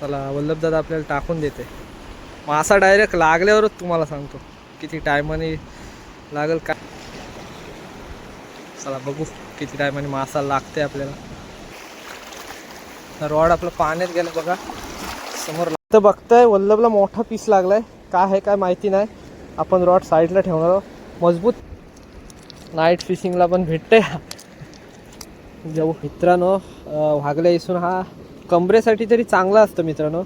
चला वल्लभदादा आपल्याला टाकून देते. मासा डायरेक्ट लागल्यावरच तुम्हाला सांगतो किती टायमाने लागेल काय. चला बघू किती टायमाने मासा लागते आपल्याला. रॉड आपलं पाण्यात गेलं बघा. समोर तर बघताय वल्लभला मोठा पीस लागलाय. काय आहे काय माहिती नाही. आपण रॉड साईडला ठेवणार आहोत. मजबूत. नाईट फिशिंगला पण भेटते जेव्हा मित्रांनो वागल्या वाघल्या इसून हा कमरेसाठी तरी चांगला असतं मित्रांनो.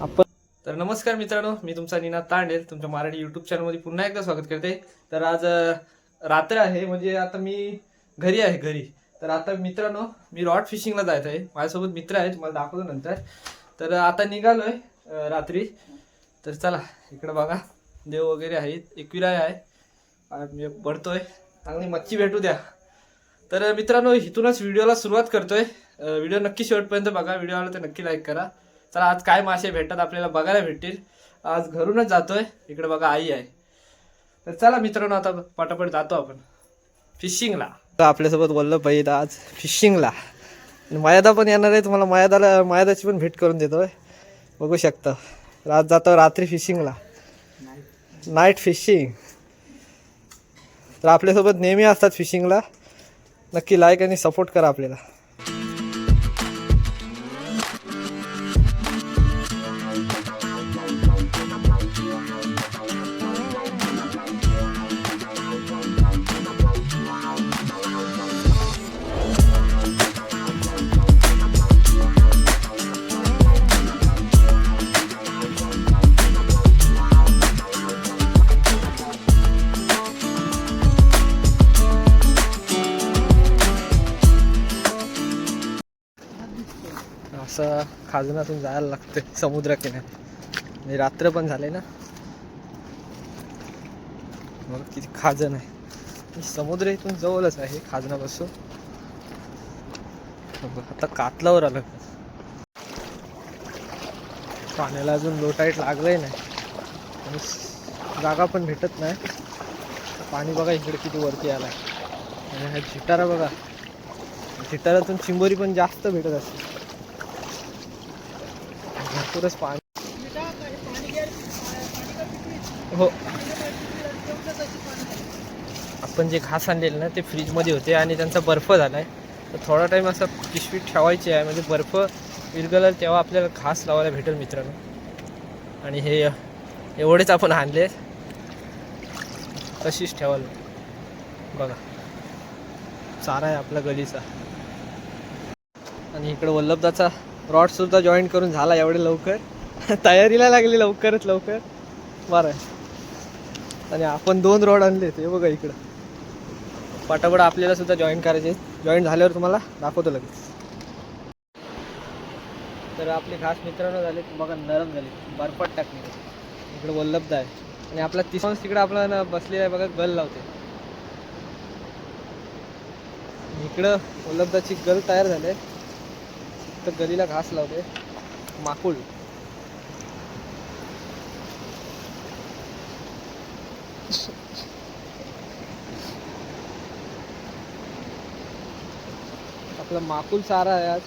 आपण तर नमस्कार मित्रांनो मी तुमचा निनाद तांडेल तुमच्या मराठी युट्यूब चॅनलमध्ये पुन्हा एकदा स्वागत करते. तर आज रात्र आहे म्हणजे आता मी घरी आहे घरी. तर आता मित्रांनो मी रॉड फिशिंगला जायचं आहे. माझ्यासोबत मित्र आहे तुम्हाला दाखवतो नंतर. तर आता निघालोय आहे रात्री. तर चला इकडं बघा. देव वगैरे आहेत एकविराय आहे. मी पडतोय. चांगली मच्छी भेटू द्या. तर मित्रांनो इथूनच व्हिडिओला सुरुवात करतोय. व्हिडिओ नक्की शेवटपर्यंत बघा. व्हिडिओ आला तर नक्की लाईक करा. चला आज काय मासे भेटतात आपल्याला बघायला भेटतील. आज घरूनच जातोय. इकडे बघा आई आहे. तर चला मित्रांनो आता पटापट जातो आपण. फिशिंगला आपल्यासोबत वल्लभ भाई आज. फिशिंगला मायादा पण येणार आहे. तुम्हाला मायादाला मायादाची पण भेट करून देतोय. बघू शकता. आज जातो रात्री फिशिंगला नाईट फिशिंग तर आपल्यासोबत नेहमी असतात फिशिंगला नक्की लाईक आणि सपोर्ट करा आपल्याला. खाजनातून जायला लागते समुद्र किनारी रात्र पण झाले ना? मग किती खाजन आहे. समुद्र इथून जवळच आहे खाजनापासून. आता कातलावर आलं पाण्याला अजून लोटाईट लागलंही लागलंय नाही. आणि जागा पण भेटत नाही. पाणी बघा इकडे किती वरती आलाय. आणि हा झिटारा बघा. झिटारातून चिंबोरी पण जास्त भेटत असते भरपूरच पाणी. हो. आपण जे घास आणलेलं ना ते फ्रीजमध्ये होते आणि त्यांचा बर्फ झाला आहे तर थोडा टाईम असं पिशवीत ठेवायची आहे. म्हणजे बर्फ विरगलेल तेव्हा आपल्याला घास लावायला भेटेल मित्रांनो. आणि हे एवढेच आपण आणले. तशीच ठेवाल. बघा. चारा आहे आपला गलीचा. आणि इकडं वल्लभदाचा रॉडसुद्धा जॉईन करून झाला एवढे लवकर. तयारीला लागली लवकरच लवकर. बरं आहे. आणि आपण दोन रॉड आणले ते बघा इकडं. पटापट आपल्याला सुद्धा जॉईन करायचे जॉईन झाल्यावर तुम्हाला दाखवतो लगेच. तर आपले खास मित्रांनो झाले बघा नरम झाले. बर्फात टाकले इकडं वल्लभदा आहे. आणि आपला तिसॉन्स तिकडं आपला ना बसलेला आहे बघा गल लावते. इकडं वल्लभदाची गल तयार झाले. फक्त गलीला घास लावते माकुळ आपला माकुल चारा आहे आज.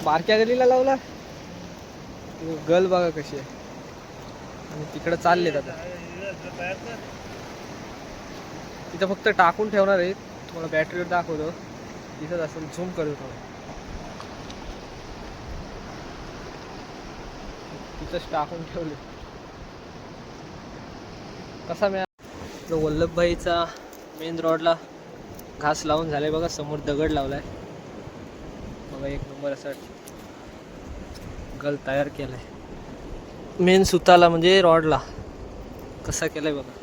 बारक्या गलीला लावला? गल बघा कशी आहे. आणि तिकडं चालले आता. तिथं फक्त टाकून ठेवणार आहे. तुम्हाला बॅटरीवर दाखवतो. दिसत असेल झूम करतो थोडं तिथंच टाकून ठेवले. कसा मिळाला? वल्लभभाईचा मेन रॉडला घास लावून झालाय बघा समोर दगड लावलाय. बघा एक नंबर असा गल तयार केलाय. मेन सुताला म्हणजे रॉडला कसा केलाय बघा.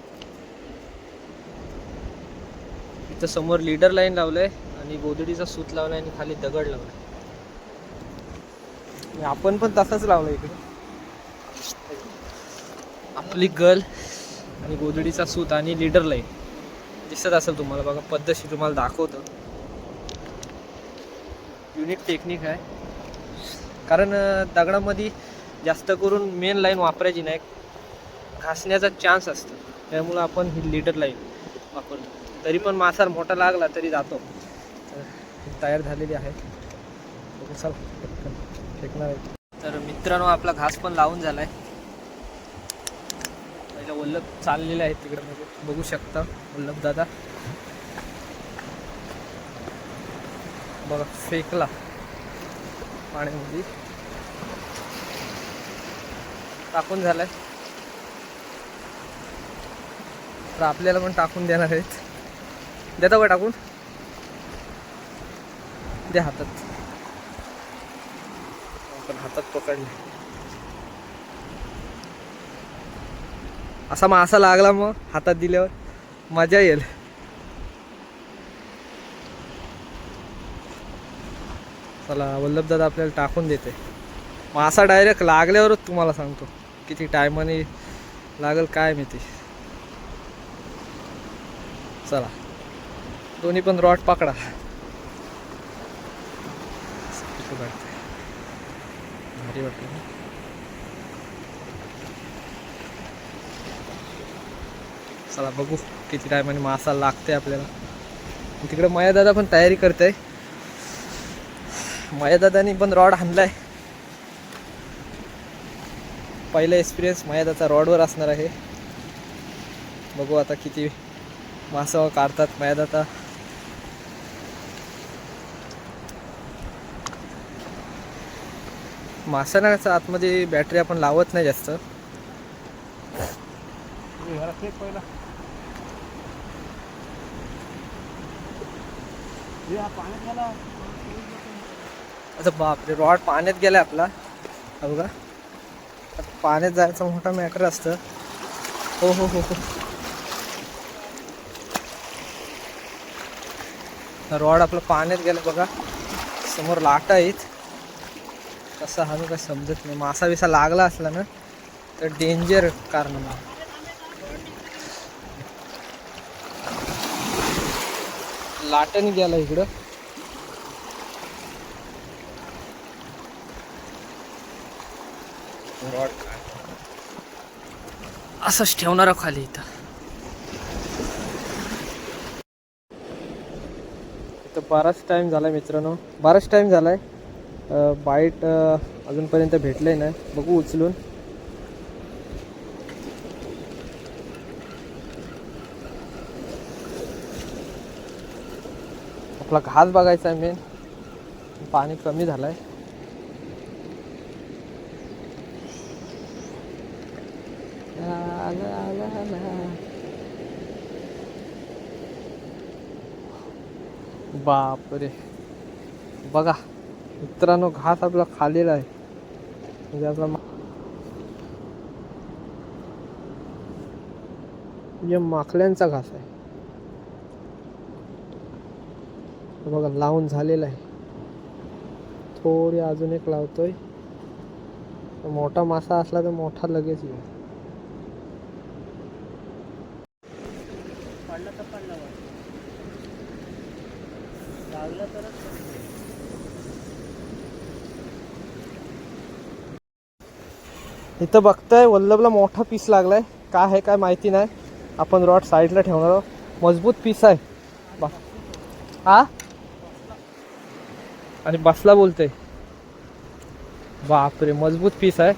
इथं समोर लीडर लाईन लावलंय आणि गोदडीचा सूत लावलाय आणि खाली दगड लावलाय. आपण पण तसाच लावलाय इकडे. आपली गल आणि गोदडीचा सूत आणि लीडर लाईन दिसत असेल तुम्हाला बघा पद्धतशीर तुम्हाला दाखवतं. युनिक टेक्निक आहे. कारण दगडामध्ये जास्त करून मेन लाईन वापरायची नाही. घासण्याचा चान्स असतो. त्यामुळं आपण ही लीडर लाईन वापरतो. तरी पण मासार मोठा लागला तरी जातो. तयार झालेली आहे. चल फेकणार आहे. तर मित्रांनो आपला घास पण लावून झालाय. पहिलं वल्लभ चाललेले आहेत तिकडे. बघू शकता वल्लभ दादा. बघा फेकला पाण्यामध्ये. टाकून झालाय. तर आपल्याला पण टाकून देणार आहेत. देता का टाकून. दे हातात. आपण हातात पकडले. असा मासा लागला मग हातात दिल्यावर. मजा येईल. चला वल्लभ दादा आपल्याला टाकून देते. मासा डायरेक्ट लागल्यावरच तुम्हाला सांगतो. किती टायमाने लागल काय माहिती. चला. दोन्ही पण रॉड पकडा. भारी वाटतं चला बघू किती टायमाने मासा लागते आपल्याला. तिकडे मया दादा पण तयारी करते मया दादानी पण रॉड आणलाय. पहिला एक्सपिरियन्स मयादाचा रॉडवर असणार आहे. बघू आता किती मासा काढतात मया दादा आतमध्ये बॅटरी आपण लावत नाही जास्त. अच्छा बापरे रॉड पाण्यात गेलाय आपला. बघा. पाण्यात जायचा मोठा मॅटर असतं. हो हो हो हो. रॉड आपलं पाण्यात गेला बघा. समोर लाटा आहेत. कसं हाणू काय समजत नाही. मासा बिसा लागला असला ना तर डेंजर कारण लाटाने गेला इकडं. असंच ठेवणार खाली इथं. इथं बराच टाईम झाला मित्रांनो. बराच टाईम झालाय. बाईट अजूनपर्यंत भेटले नाही. बघू उचलून. आपला घास बघायचा आहे मेन पाणी कमी झालं आहे बापरे. बघा. मित्रांनो घास आपला खालेला आहे. म्हणजे आपला मा- म्हणजे माकड्यांचा घास आहे. बघा लावून झालेला आहे. थोडी अजून एक लावतोय. मोठा मासा असला तर मोठा लगेच येईल. पडला तर पडला लागला तरच इथं बघताय वल्लभला मोठा पीस लागलाय. काय आहे काय माहिती नाही. आपण रॉड साईडला ठेवणार आहोत. मजबूत पीस आहे. बा. हा आणि बसला बोलतोय. बापरे मजबूत पीस आहे.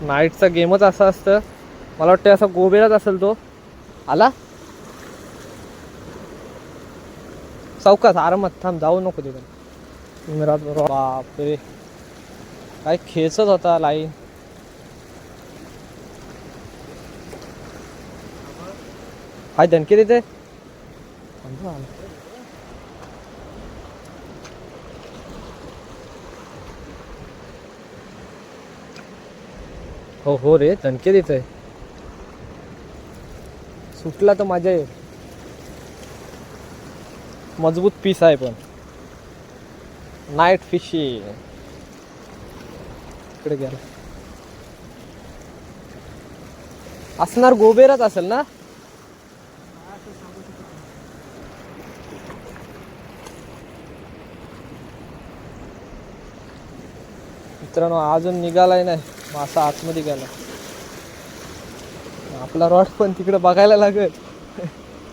नाईटचा गेमच असा असतं. मला वाटतं असा गोबेलाच असेल तो. आला? चौकात आरामात थांब जाऊ नको तिकडे. बापरे. काय खेचत होता लाईन हाय धनके देते हो हो रे धनके तिथे सुटला तर मजा येईल मजबूत पीस आहे पण. नाईट फिशिंग तिकडे गेला असणार गोबेरच असेल ना? मित्रांनो अजून निघालाय नाही. मासा आतमध्ये गेला. आपला रॉड पण तिकडे बघायला लागेल.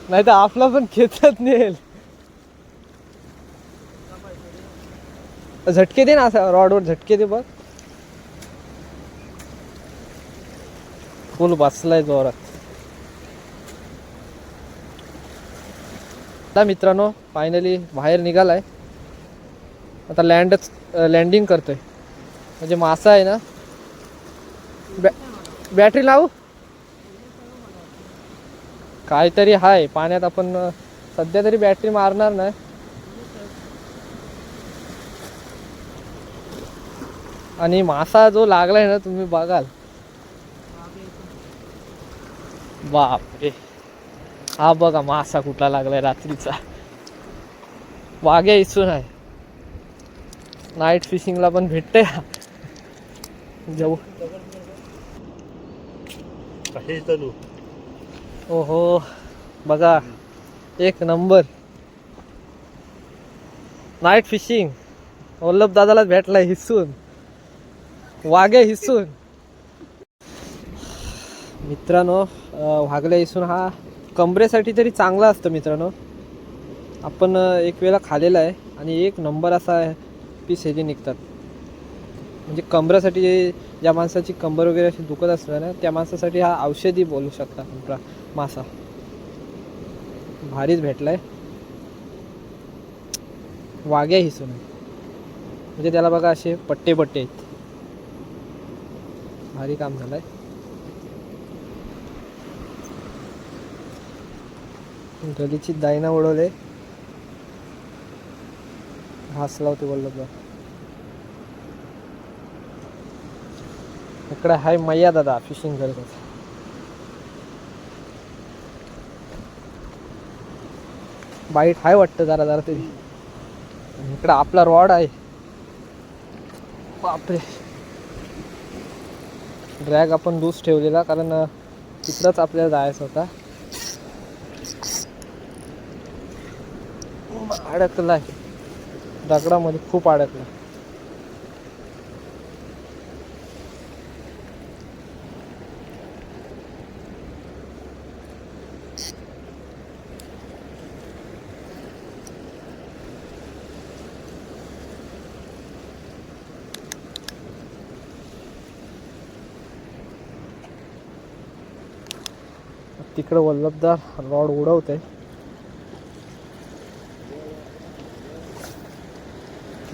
नाही तर आपला पण खेचत नेल. झटके दे ना असं रॉडवर झटके दे बघ. फुल बसलाय जोरात. आता मित्रांनो फायनली बाहेर निघालाय. आता लँडच लँडिंग करतोय. म्हणजे मासा आहे ना? बॅ बॅटरी लावू? काहीतरी आहे पाण्यात आपण सध्या तरी बॅटरी मारणार नाही. आणि मासा जो लागलाय ना तुम्ही बघाल. बापरे. हा बघा मासा कुठला लागलाय रात्रीचा. वाघ्या इसून आहे. नाईट फिशिंगला पण भेटते जाऊ. ओहो बघा. एक नंबर. नाईट फिशिंग वल्लभ दादाला भेटलाय हिसून. वाघ्या हिसून. मित्रांनो वाघल्या इसून हा कमरेसाठी तरी चांगला असतं मित्रांनो. आपण एक वेळा खाल्लेला आहे आणि एक नंबर असा पीस ह्याचे निघतात. म्हणजे कमरासाठी जे ज्या माणसाची कंबर वगैरे अशी दुखत असणार ना त्या माणसासाठी हा औषधी बोलू शकता कंपरा मासा. भारीच भेटलाय. वाघ्या हिसून आहे. म्हणजे त्याला बघा असे पट्टे पट्टे आहेत. भारी काम झालंय. गलीची दायना उडवले घास लावते बोललं इकडे हाय मैया दादा फिशिंग करत होता. बाईट हाय वाटतं जरा जरा तरी. इकडं आपला रॉड आहे. बापरे. ड्रॅग आपण लूज ठेवलेला कारण तिकडंच आपल्याला जायचं होता. अडकलाय दगडामध्ये खूप अडकला. तिकडं वल्लभदार रॉड उडवत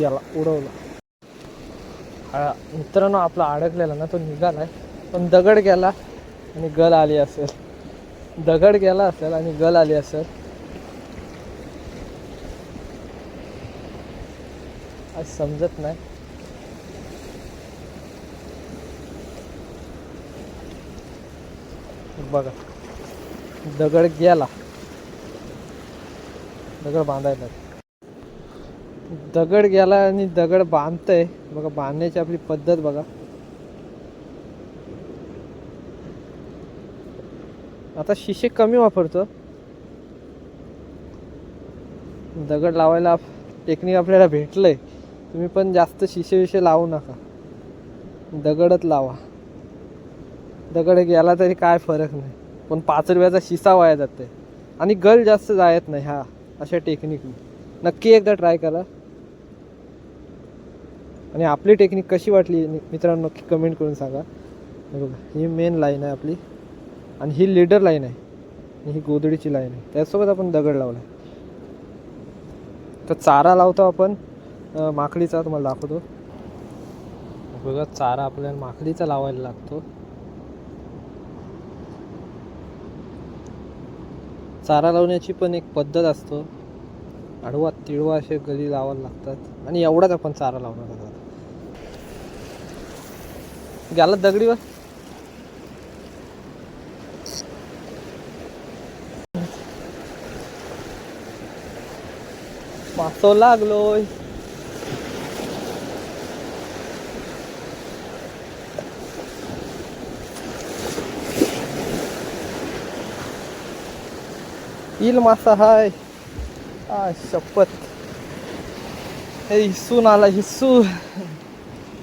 याला उडवला. मित्रांनो आपला अडकलेला ना तो निघालाय. पण दगड गेला आणि गल आली असेल. दगड गेला असेल आणि गल आली असेल. आज समजत नाही. बघा. दगड गेला. दगड बांधायला दगड गेला आणि दगड बांधतंय. बघा बांधण्याची आपली पद्धत बघा. आता शिशे कमी वापरतो. दगड लावायला टेक्निक आपल्याला भेटलंय. तुम्ही पण जास्त शिशे विशे लावू नका. दगडच लावा. दगड गेला तरी काय फरक नाही. पण पाच रुपयाचा शिसा वाया जाते आणि गल जास्त जायत नाही हा अशा टेक्निकने नक्की एकदा ट्राय करा. आणि आपली टेक्निक कशी वाटली मित्रांनो नक्की कमेंट करून सांगा. बघा ही मेन लाईन आहे आपली. आणि ही लीडर लाईन आहे. आणि ही गोदडीची लाईन आहे. त्यासोबत आपण दगड लावला आहे तर चारा लावतो आपण. माकडीचा तुम्हाला दाखवतो. बघा चारा आपल्याला माकडीचा लावायला लागतो. चारा लावण्याची पण एक पद्धत असतो. आडवा तिळवा असे गली लावायला लागतात. आणि एवढाच आपण चारा लावणार आहोत गेला दगडीवर? मासो लागलोय. येईल मासा हाय. आ शपथ. हिस्सून आला हिस्सू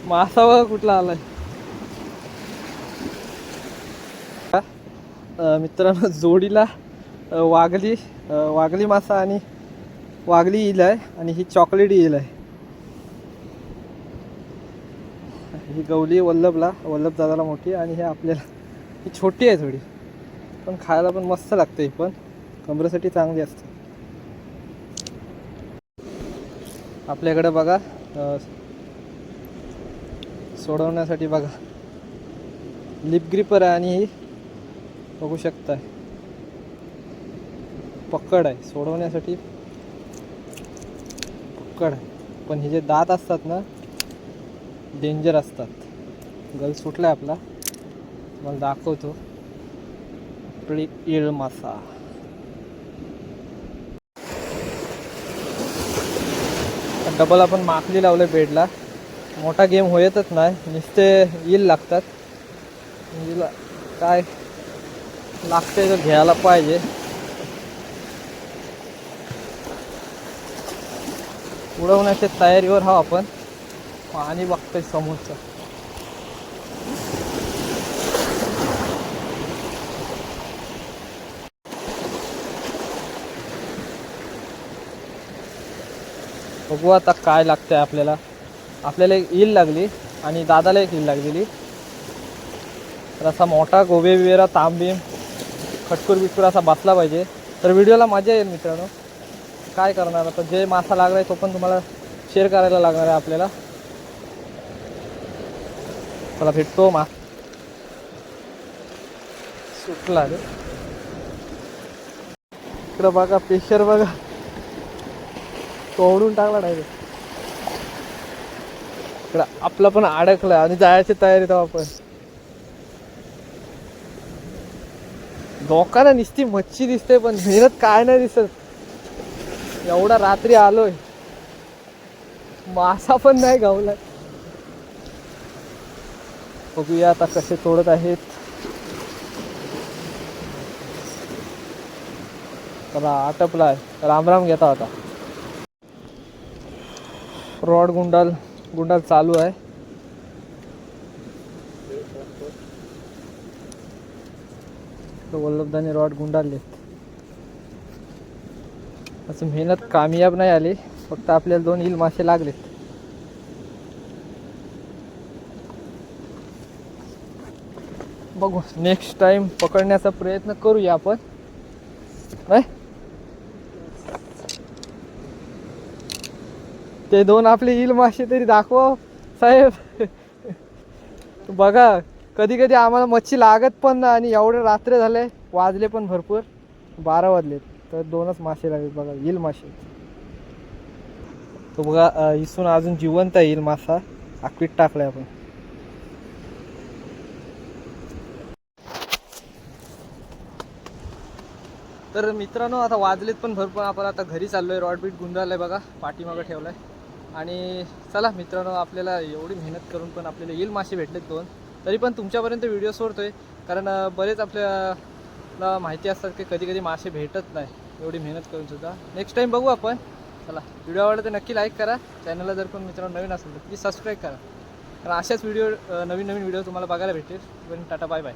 मासा बघा कुठला आलाय? मित्रांनो जोडीला वागली वागली मासा आणि वागली येईल आहे आणि ही चॉकलेट येईल आहे. ही गवली वल्लभला वल्लभ दादाला मोठी आणि हे आपल्याला ही छोटी आहे थोडी पण खायला पण मस्त लागते ही पण. कमरेसाठी चांगली असते. आपल्याकडं बघा सोडवण्यासाठी बघा. लिप ग्रिपर आहे आणि ही बघू शकता पकड आहे सोडवण्यासाठी पकड आहे. पण हे जे दात असतात ना डेंजर असतात. गल आहे आपला. मला दाखवतो. आपली इळ मासा डबल आपण माकली लावले बेडला. मोठा गेम होयतच नाही. नुसते येईल लागतात. काय लागते तर घ्यायला पाहिजे. उडवण्याच्या तयारीवर हा आपण. पाणी बघतोय समोरचं. बघू आता काय लागतंय आपल्याला. आपल्याला एक ईल लागली आणि दादाला एक ईल लागलेली. तर असा मोठा गोबे बिबेरा तांबीम खटकूर बिटकूर असा बसला पाहिजे. तर व्हिडिओला मजा येईल मित्रांनो. काय करणार आता? जे मासा लागलाय तो पण तुम्हाला शेअर करायला लागणार आहे आपल्याला. मला भेटतो मा सुटला रे. इकडं बघा पेशर बघा. तोडून टाकला डायरेक्ट इकडं आपलं पण अडकलं आणि जायची तयारी तेव्हा आपण लोकांना निसती मच्छी दिसते पण मेहनत काय नाही दिसत. एवढा रात्री आलोय. मासा पण नाही गावला. बघूया आता कसे तोडत आहेत. चला आटपलाय. रामराम घेता होता रॉड गुंडाल गुंडाल चालू आहे. वल्लभदाने रॉड गुंडाळले असं मेहनत कामयाब नाही आली फक्त आपल्याला दोन इल मासे लागलेत. बघू नेक्स्ट टाइम पकडण्याचा प्रयत्न करूया आपण. ते दोन आपले ईल मासे तरी दाखवा साहेब. बघा कधी कधी आम्हाला मच्छी लागत पण ना आणि एवढे रात्र झाले वाजले पण भरपूर. बारा वाजलेत तर दोनच मासे लागले बघा येईल मासे. तो बघा इसून अजून जिवंत आहे इल मासा. आकवीत टाकलाय आपण. तर मित्रांनो आता वाजलेत पण भरपूर. आपण आता घरी चाललोय रॉड बीट गुंडाळलाय बघा पाठीमागं ठेवलाय. आणि चला मित्रांनो आपल्याला एवढी मेहनत करून पण आपल्याला येईल मासे भेटलेत दोन. तरी पण तुमच्यापर्यंत व्हिडिओ सोडतो आहे कारण बरेच आपल्याला माहिती असतात की कधी कधी मासे भेटत नाही. एवढी मेहनत करून सुद्धा. नेक्स्ट टाईम बघू आपण. चला व्हिडिओ आवडला तर नक्की लाईक करा. चॅनलला जर पण मित्रांनो नवीन असेल तर प्लीज सबस्क्राईब करा. कारण अशाच व्हिडिओ नवीन नवीन व्हिडिओ तुम्हाला बघायला भेटेल. पण टाटा बाय बाय